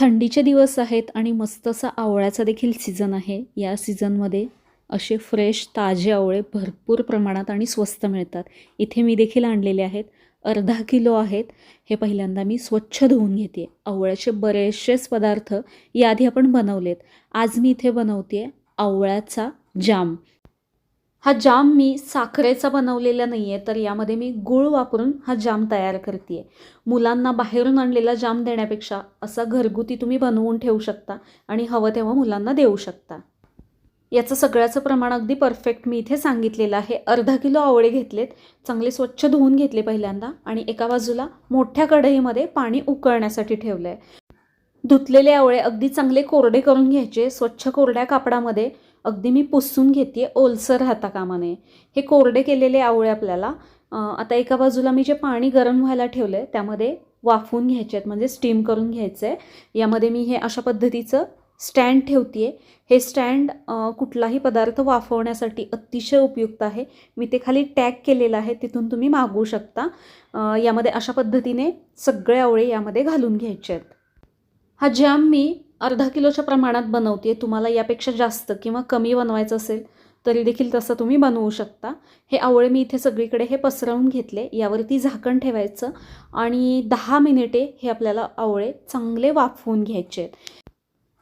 थंडीचे दिवस आहेत आणि मस्त असा आवळ्याचा देखील सीझन आहे. या सीझनमध्ये असे फ्रेश ताजे आवळे भरपूर प्रमाणात आणि स्वस्त मिळतात. इथे मी देखील आणलेले आहेत. अर्धा किलो आहेत. हे पहिल्यांदा मी स्वच्छ धुवून घेते आवळ्याचे बरेचसेच पदार्थ याआधी आपण बनवलेत. आज मी इथे बनवते आवळ्याचा जाम. हा जाम मी साखरेचा बनवलेला नाही आहे तर यामध्ये मी गूळ वापरून हा जाम तयार करते आहे मुलांना बाहेरून आणलेला जाम देण्यापेक्षा असा घरगुती तुम्ही बनवून ठेवू शकता आणि हवं तेव्हा मुलांना देऊ शकता. याचं सगळ्याचं प्रमाण अगदी परफेक्ट मी इथे सांगितलेलं आहे. अर्धा किलो आवळे घेतलेत चांगले स्वच्छ धुवून घेतले पहिल्यांदा आणि एका बाजूला मोठ्या कढईमध्ये पाणी उकळण्यासाठी ठेवलं आहे धुतलेले आवळे अगदी चांगले कोरडे करून घ्यायचे स्वच्छ कोरड्या कापडामध्ये अगदी मी पुसून घेते ओलसर राहता कामा नये हे कोरडे केलेले आवळे आपल्याला आता एका बाजूला मी जे पाणी गरम व्हायला ठेवलं आहे त्यामध्ये वाफवून घ्यायचे आहेत म्हणजे स्टीम करून घ्यायचं आहे यामध्ये मी हे अशा पद्धतीचं स्टँड ठेवते हे स्टँड कुठलाही पदार्थ वाफवण्यासाठी अतिशय उपयुक्त आहे. मी ते खाली टॅग केलेलं आहे तिथून तुम्ही मागवू शकता. यामध्ये अशा पद्धतीने सगळे आवळे यामध्ये घालून घ्यायचे आहेत. हा जॅम मी अर्धा किलोच्या प्रमाणात बनवते तुम्हाला यापेक्षा जास्त किंवा कमी बनवायचं असेल तरी देखील तसं तुम्ही बनवू शकता. हे आवळे मी इथे सगळीकडे हे पसरवून घेतले यावरती झाकण ठेवायचं आणि दहा मिनिटे हे आपल्याला आवळे चांगले वाफवून घ्यायचे आहेत.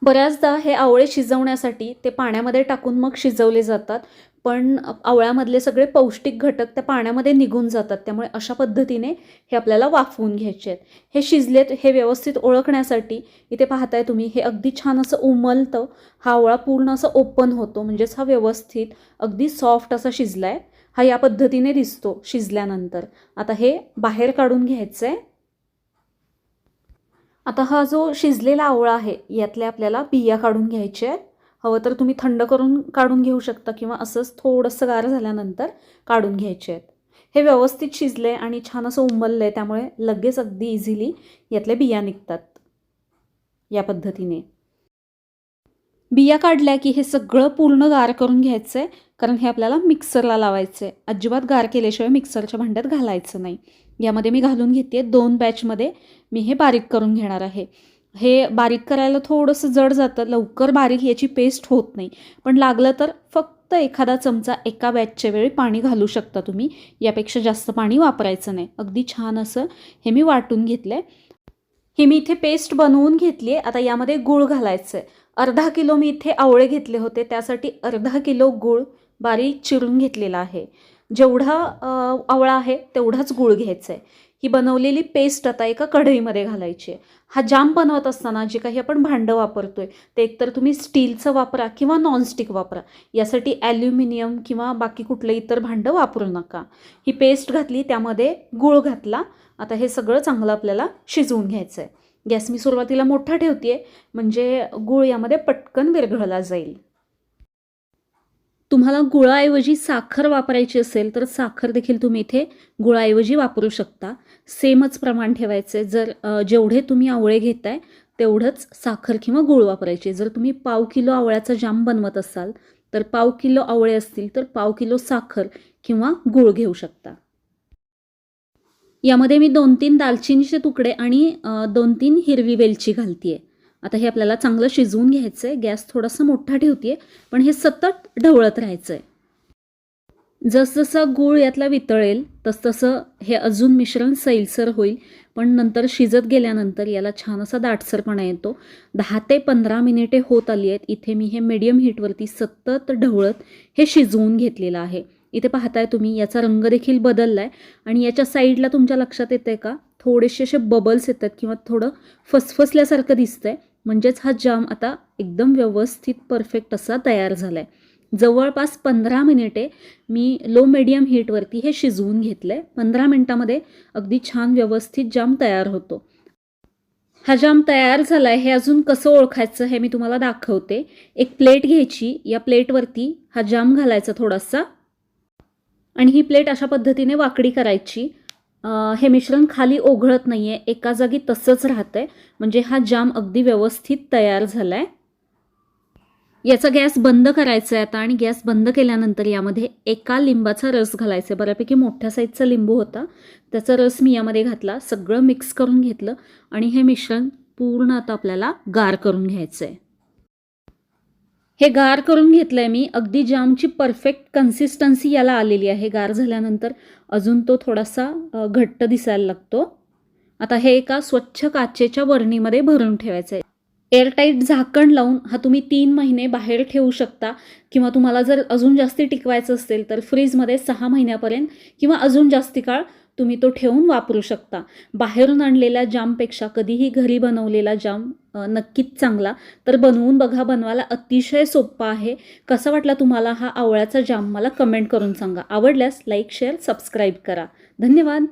बऱ्याचदा हे आवळे शिजवण्यासाठी ते पाण्यामध्ये टाकून मग शिजवले जातात. पण आवळ्यामधले सगळे पौष्टिक घटक त्या पाण्यामध्ये निघून जातात. त्यामुळे अशा पद्धतीने हे आपल्याला वाफवून घ्यायचे आहेत. हे शिजलेत हे व्यवस्थित ओळखण्यासाठी इथे पाहताय तुम्ही हे अगदी छान असं उमलतं. हा आवळा पूर्ण असं ओपन होतो. म्हणजेच हा व्यवस्थित अगदी सॉफ्ट असा शिजला आहे हा या पद्धतीने दिसतो शिजल्यानंतर. आता हे बाहेर काढून घ्यायचं आहे आता हा जो शिजलेला आवळा आहे यातल्या आपल्याला बिया काढून घ्यायच्या आहेत. हवं तर तुम्ही थंड करून काढून घेऊ शकता किंवा असंच थोडंसं गार झाल्यानंतर काढून घ्यायचे आहेत. हे व्यवस्थित शिजले आणि छान असं उमललं आहे त्यामुळे लगेच अगदी इझिली यातल्या बिया निघतात. या पद्धतीने. बिया काढल्या की हे सगळं पूर्ण गार करून घ्यायचं आहे कारण हे आपल्याला मिक्सरला लावायचं आहे अजिबात गार केल्याशिवाय मिक्सरच्या भांड्यात घालायचं नाही. यामध्ये मी घालून घेते दोन बॅचमध्ये मी हे बारीक करून घेणार आहे. हे बारीक करायला थोडंसं जड जातं. लवकर बारीक याची पेस्ट होत नाही. पण लागलं तर फक्त एखादा चमचा एका बॅचच्या वेळी पाणी घालू शकता तुम्ही. यापेक्षा जास्त पाणी वापरायचं नाही. अगदी छान असं हे मी वाटून घेतलं आहे ही मी इथे पेस्ट बनवून घेतली आहे आता यामध्ये गूळ घालायचं आहे अर्धा किलो मी इथे आवळे घेतले होते. त्यासाठी अर्धा किलो गूळ बारीक चिरून घेतलेला आहे. जेवढा आवळा आहे तेवढाच गूळ घ्यायचा आहे ही बनवलेली पेस्ट आता एका कढईमध्ये घालायची आहे. हा जाम बनवत असताना जे काही आपण भांडं वापरतोय ते एकतर तुम्ही स्टीलचं वापरा किंवा नॉनस्टिक वापरा. यासाठी ॲल्युमिनियम किंवा बाकी कुठलं इतर भांडं वापरू नका. ही पेस्ट घातली त्यामध्ये गूळ घातला. आता हे सगळं चांगलं आपल्याला शिजवून घ्यायचं आहे गॅस मी सुरुवातीला मोठा ठेवते म्हणजे गूळ यामध्ये पटकन विरघळला जाईल. तुम्हाला गुळाऐवजी साखर वापरायची असेल तर साखर देखील तुम्ही इथे गुळाऐवजी वापरू शकता. सेमच प्रमाण ठेवायचे जर जेवढे तुम्ही आवळे घेताय तेवढंच साखर किंवा गूळ वापरायचे. जर तुम्ही पाव किलो आवळ्याचा जाम बनवत असाल तर पाव किलो आवळे असतील तर पाव किलो साखर किंवा गूळ घेऊ शकता. यामध्ये मी दोन तीन दालचिनीचे तुकडे आणि दोन तीन हिरवी वेलची घालते आता हे आपल्याला चांगलं शिजवून घ्यायचं आहे गॅस थोडासा मोठा ठेवते पण हे सतत ढवळत राहायचं आहे जसजसा गूळ यातला वितळेल तसतसं हे अजून मिश्रण सैलसर होईल. पण नंतर शिजत गेल्यानंतर याला छान असा दाटसरपणा येतो. दहा ते पंधरा मिनिटे होत आली आहेत इथे मी हे मीडियम हीटवरती सतत ढवळत हे शिजवून घेतलेलं आहे. इथे पाहताय तुम्ही याचा रंग देखील बदलला आहे आणि याच्या साईडला तुमच्या लक्षात येतं आहे का? थोडेसे असे बबल्स येतात किंवा थोडं फसफसल्यासारखं दिसतंय. म्हणजेच हा जाम आता एकदम व्यवस्थित परफेक्ट असा तयार झाला आहे जवळपास पंधरा मिनिटे मी लो मिडियम हीटवरती हे शिजवून घेतलं आहे पंधरा मिनटामध्ये अगदी छान व्यवस्थित जाम तयार होतो. हा जाम तयार झाला आहे हे अजून कसं ओळखायचं हे मी तुम्हाला दाखवते. एक प्लेट घ्यायची. या प्लेटवरती हा जाम घालायचा थोडासा. आणि ही प्लेट अशा पद्धतीने वाकडी करायची. हे मिश्रण खाली ओघळत नाही आहे एका जागी तसंच राहतं आहे म्हणजे हा जाम अगदी व्यवस्थित तयार झाला आहे याचा गॅस बंद करायचा आहे आता आणि गॅस बंद केल्यानंतर यामध्ये एका लिंबाचा रस घालायचा आहे बऱ्यापैकी मोठ्या साईजचा लिंबू होता. त्याचा रस मी यामध्ये घातला सगळं मिक्स करून घेतलं आणि हे मिश्रण पूर्ण आता आपल्याला गार करून घ्यायचं आहे हे गार करून घेतलं आहे मी. अगदी जामची परफेक्ट कन्सिस्टन्सी याला आलेली आहे. गार झाल्यानंतर अजून तो थोडासा घट्ट दिसायला लागतो. आता हे एका स्वच्छ काचेच्या बरणीमध्ये भरून ठेवायचं आहे एअरटाईट झाकण लावून हा तुम्ही तीन महिने बाहेर ठेवू शकता किंवा तुम्हाला जर अजून जास्ती टिकवायचं असेल तर फ्रीजमध्ये सहा महिन्यापर्यंत किंवा अजून जास्ती काळ तुम्ही तो ठेवून वापरू शकता. बाहेरून आणलेल्या जामपेक्षा कधीही घरी बनवलेला जाम नक्कीच चांगला. तर बनवून बघा बनवायला अतिशय सोप्पा आहे. कसा वाटला तुम्हाला हा आवळ्याचा जाम? मला कमेंट करून सांगा. आवडल्यास लाईक शेअर सबस्क्राईब करा. धन्यवाद.